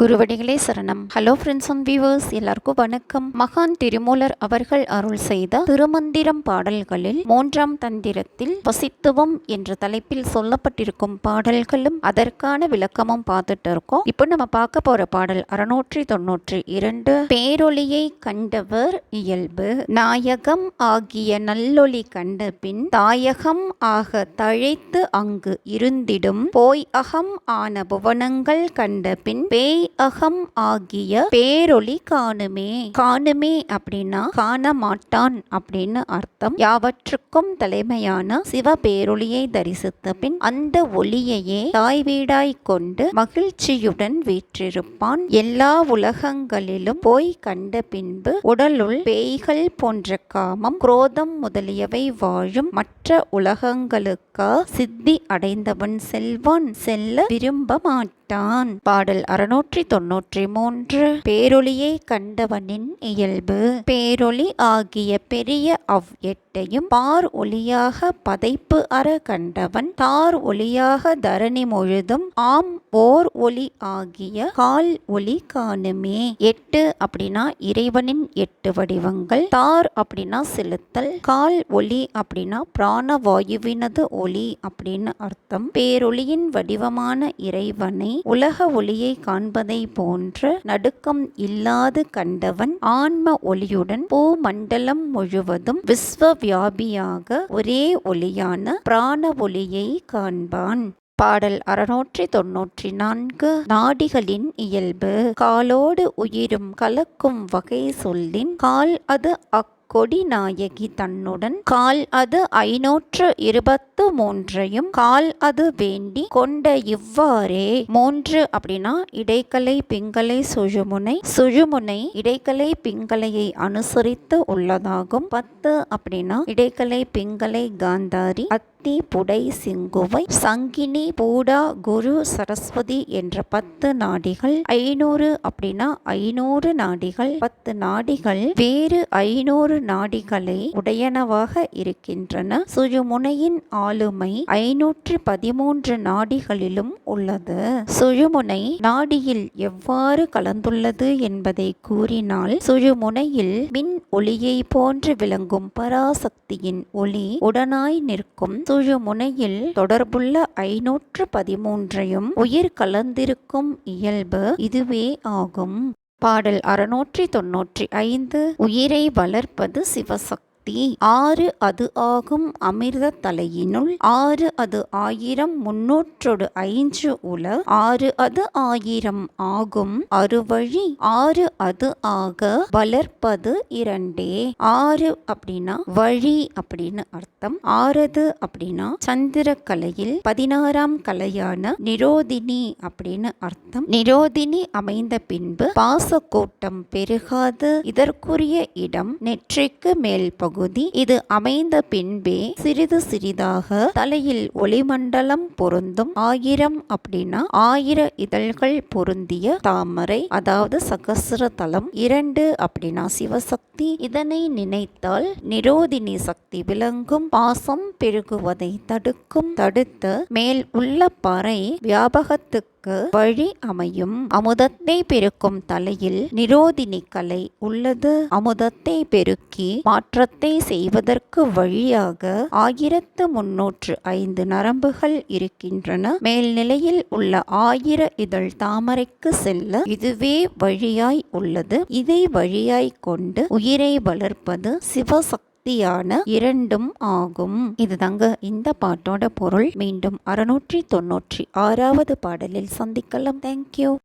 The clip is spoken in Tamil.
குருவடிகளே சரணம். ஹலோ ஃப்ரெண்ட்ஸ் அண்ட் வியூவர்ஸ் எல்லாருக்கும் வணக்கம். மகான் திருமூலர் அவர்கள் அருள் செய்த திருமந்திரம் பாடல்களில் மூன்றாம் தந்திரத்தில் வசித்துவம் என்ற தலைப்பில் சொல்லப்பட்டிருக்கும் பாடல்களும் அதற்கான விளக்கமும் பார்த்துட்டு இருக்கோம். இப்போ நம்ம பார்க்க போற பாடல் அறுநூற்றி தொன்னூற்றி இரண்டு. பேரொளியை கண்டவர் இயல்பு. நாயகம் ஆகிய நல்லொளி கண்ட பின் தாயகம் ஆக தழைத்து அங்கு இருந்திடும். போய் அகம் ஆன புவனங்கள் கண்ட பின் பேய் அகம் ஆகிய பேரொளி காணுமே. காணுமே அப்படின்னா காண மாட்டான் அப்படின்னு அர்த்தம். யாவற்றுக்கும் தலைமையான சிவ பேரொளியை தரிசித்த பின் அந்த ஒளியையே தாய் வீடாய் கொண்டு மகிழ்ச்சியுடன் வீற்றிருப்பான். எல்லா உலகங்களிலும் போய் கண்ட பின்பு உடலுள் பேய்கள் போன்ற காமம் குரோதம் முதலியவை வாழும். மற்ற உலகங்களுக்கா சித்தி அடைந்தவன் செல்வான் செல்ல விரும்ப மாட்டான். பாடல் அறுநூற்று தொன்னூற்றி மூன்று பேரொளியை கண்டவனின் இயல்பு. பேரொளி ஆகிய பெரிய அவ் எட்டையும் பார் ஒளியாக பதைப்பு அற கண்டவன். தார் ஒளியாக தரணி முழுதும் ஆம் ஓர் ஒளி ஆகிய கால் ஒளி காணுமே. எட்டு அப்படின்னா இறைவனின் எட்டு வடிவங்கள். தார் அப்படின்னா செலுத்தல். கால் ஒளி அப்படின்னா பிராணவாயுவினது ஒளி அப்படின்னு அர்த்தம். பேரொளியின் வடிவமான இறைவனை உலக ஒளியை காண்பதை போன்ற நடுக்கம் இல்லாது கண்டவன் ஆன்ம ஒளியுடன் பூமண்டலம் முழுவதும் விஸ்வ வியாபியாக ஒரே ஒளியான பிராண ஒளியை காண்பான். பாடல் அறுநூற்றி தொன்னூற்றி நான்கு நாடிகளின் இயல்பு காலோடு உயிரும் கலக்கும் வகை சொல்லின் கால் அது அக் கொடிநாயகி தன்னுடன் கால் அது ஐநூற்று இருபத்து மூன்றையும் கால் அது வேண்டி கொண்ட இவ்வாறே மூன்று அப்படின்னா இடைக்கலை பிங்கலை சுழுமுனை சுழுமுனை இடைக்கலை பிங்கலையை அனுசரித்து உள்ளதாகும். பத்து அப்படின்னா இடைக்கலை பிங்கலை காந்தாரி அத்தி புடை சிங்குவை சங்கினி பூடா குரு சரஸ்வதி என்ற பத்து நாடிகள் ஐநூறு அப்படின்னா ஐநூறு நாடிகள் பத்து நாடிகள் வேறு ஐநூறு நாடிகளை உடையனவாக இருக்கின்றன. சுழுமுனையின் ஆளுமை ஐநூற்று பதிமூன்று நாடிகளிலும் உள்ளது. சுழுமுனை நாடியில் எவ்வாறு கலந்துள்ளது என்பதை கூறினால் சுழுமுனையில் மின் ஒளியை போன்று விளங்கும் பராசக்தியின் ஒளி உடனாய் நிற்கும் சுழுமுனையில் தொடர்புள்ள ஐநூற்று பதிமூன்றையும் உயிர் கலந்திருக்கும் இயல்பு இதுவே ஆகும். பாடல் அறுநூற்றி தொன்னூற்றி ஐந்து உயிரை வளர்ப்பது சிவசக்தி ஆறு அது ஆகும் அமிர்த தலையினுள் ஆறு அது ஆயிரம் முன்னூற்றொடு ஐந்து உல ஆறு அது ஆயிரம் ஆகும் அறுவழி ஆறு அது ஆக வளர்ப்பது இரண்டே. ஆறு அப்படின்னா வழி அப்படின்னு அர்த்தம். ஆறது அப்படின்னா சந்திர கலையில் பதினாறாம் கலையான நிரோதினி அப்படின்னு அர்த்தம். நிரோதினி அமைந்த பின்பு பாசக்கூட்டம் பெருகாது இதற்குரிய இடம் நெற்றிக்கு மேல் பகுதி. பகுதி இது அமைந்த பின்பே சிறிது சிறிதாக தலையில் ஒளிமண்டலம் பொருந்தும். ஆயிரம் அப்படின்னா ஆயிர இதழ்கள் பொருந்திய தாமரை அதாவது சகசிர தலம் இரண்டு அப்படின்னா சிவசக்தி. இதனை நினைத்தால் நிரோதினி சக்தி விளங்கும். பாசம் பெருகுவதை தடுக்கும். தடுத்து மேல் உள்ள பறை வியாபகத்துக்கு வழி அமையும். அமுதத்தை பெருக்கும் தலையில் நிரோதினி கலை உள்ளது. அமுதத்தை பெருக்கி மாற்றத்தை செய்வதற்கு வழியாக ஆயிரத்து முன்னூற்று ஐந்து நரம்புகள் இருக்கின்றன. மேல்நிலையில் உள்ள ஆயிர இதழ் தாமரைக்கு செல்ல இதுவே வழியாய் உள்ளது. இதை வழியாய் கொண்டு உயிரை வளர்ப்பது சிவசக்தி சக்தியான இரண்டும் ஆகும். இதுதாங்க இந்த பாட்டோட பொருள். மீண்டும் அறுநூற்றி தொன்னூற்றி ஆறாவது பாடலில் சந்திக்கலாம். தேங்க்யூ